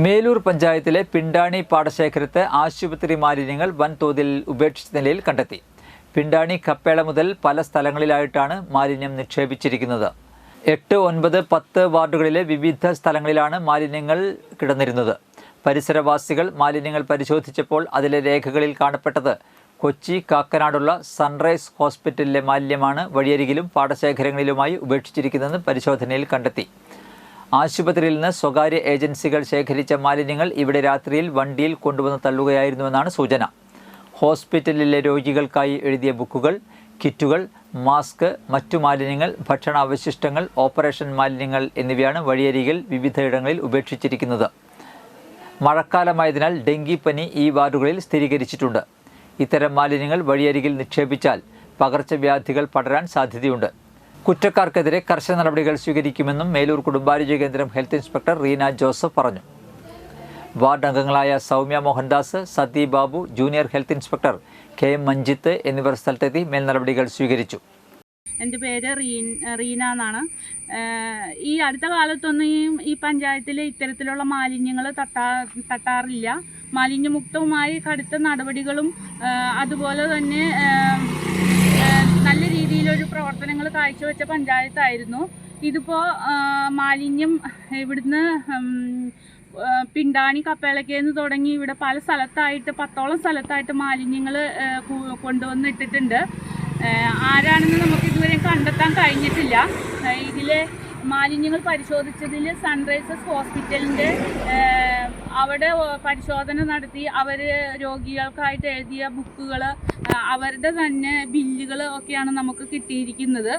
മേലൂർ പഞ്ചായത്തിലെ പിണ്ടാണി പാടശേഖരത്ത് ആശുപത്രി മാലിന്യങ്ങൾ വൻതോതിൽ ഉപേക്ഷിച്ച നിലയിൽ കണ്ടെത്തി. പിണ്ടാണി കപ്പേള മുതൽ പല സ്ഥലങ്ങളിലായിട്ടാണ് മാലിന്യം നിക്ഷേപിച്ചിരിക്കുന്നത്. എട്ട് ഒൻപത് പത്ത് വാർഡുകളിലെ വിവിധ സ്ഥലങ്ങളിലാണ് മാലിന്യങ്ങൾ കിടന്നിരുന്നത്. പരിസരവാസികൾ മാലിന്യങ്ങൾ പരിശോധിച്ചപ്പോൾ അതിലെ രേഖകളിൽ കാണപ്പെട്ടത് കൊച്ചി കാക്കനാടുള്ള സൺറൈസ് ഹോസ്പിറ്റലിലെ മാലിന്യമാണ് വഴിയരികിലും പാടശേഖരങ്ങളിലുമായി ഉപേക്ഷിച്ചിരിക്കുന്നതെന്ന് പരിശോധനയിൽ കണ്ടെത്തി. ആശുപത്രിയിൽ നിന്ന് സ്വകാര്യ ഏജൻസികൾ ശേഖരിച്ച മാലിന്യങ്ങൾ ഇവിടെ രാത്രിയിൽ വണ്ടിയിൽ കൊണ്ടുവന്ന് തള്ളുകയായിരുന്നുവെന്നാണ് സൂചന. ഹോസ്പിറ്റലിലെ രോഗികൾക്കായി എഴുതിയ ബുക്കുകൾ കിറ്റുകൾ മാസ്ക് മറ്റു മാലിന്യങ്ങൾ ഭക്ഷണാവശിഷ്ടങ്ങൾ ഓപ്പറേഷൻ മാലിന്യങ്ങൾ എന്നിവയാണ് വഴിയരികിൽ വിവിധയിടങ്ങളിൽ ഉപേക്ഷിച്ചിരിക്കുന്നത്. മഴക്കാലമായതിനാൽ ഡെങ്കിപ്പനി ഈ വാർഡുകളിൽ സ്ഥിരീകരിച്ചിട്ടുണ്ട്. ഇത്തരം മാലിന്യങ്ങൾ വഴിയരികിൽ നിക്ഷേപിച്ചാൽ പകർച്ചവ്യാധികൾ പടരാൻ സാധ്യതയുണ്ട്. കുറ്റക്കാർക്കെതിരെ കർശന നടപടികൾ സ്വീകരിക്കുമെന്നും മേലൂർ കുടുംബാരോഗ്യ കേന്ദ്രം ഹെൽത്ത് ഇൻസ്പെക്ടർ റീന ജോസഫ് പറഞ്ഞു. വാർഡ് അംഗങ്ങളായ Soumya Mohandas Sathi Babu junior health inspector K M Manjith എന്നിവർ സ്ഥലത്തെത്തി മേൽ നടപടികൾ സ്വീകരിച്ചു. എന്റെ പേര് റീൻ റീന എന്നാണ്. ഈ അടുത്ത കാലത്തൊന്നും ഈ പഞ്ചായത്തിൽ ഇത്തരത്തിലുള്ള മാലിന്യങ്ങൾ തട്ടാ തട്ടാറില്ല. മാലിന്യമുക്തവുമായി കടുത്ത നടപടികളും അതുപോലെ തന്നെ പ്രവർത്തനങ്ങൾ കാഴ്ചവെച്ച പഞ്ചായത്തായിരുന്നു. ഇതിപ്പോൾ മാലിന്യം ഇവിടുന്ന് പിണ്ടാണി കപ്പേളക്കേന്ന് തുടങ്ങി ഇവിടെ പല സ്ഥലത്തായിട്ട് പത്തോളം സ്ഥലത്തായിട്ട് മാലിന്യങ്ങൾ കൊണ്ടുവന്ന് ഇട്ടിട്ടുണ്ട്. ആരാണെന്ന് നമുക്ക് ഇതുവരെ കണ്ടെത്താൻ കഴിഞ്ഞിട്ടില്ല. ഇതിലെ മാലിന്യങ്ങൾ പരിശോധിച്ചതിൽ സൺറൈസസ് ഹോസ്പിറ്റലിന്റെ അവിടെ പരിശോധന നടത്തി അവർ രോഗികൾക്കായിട്ട് എഴുതിയ ബുക്കുകൾ അവരുടെ തന്നെ ബില്ലുകൾ ഒക്കെയാണ് നമുക്ക് കിട്ടിയിരിക്കുന്നത്.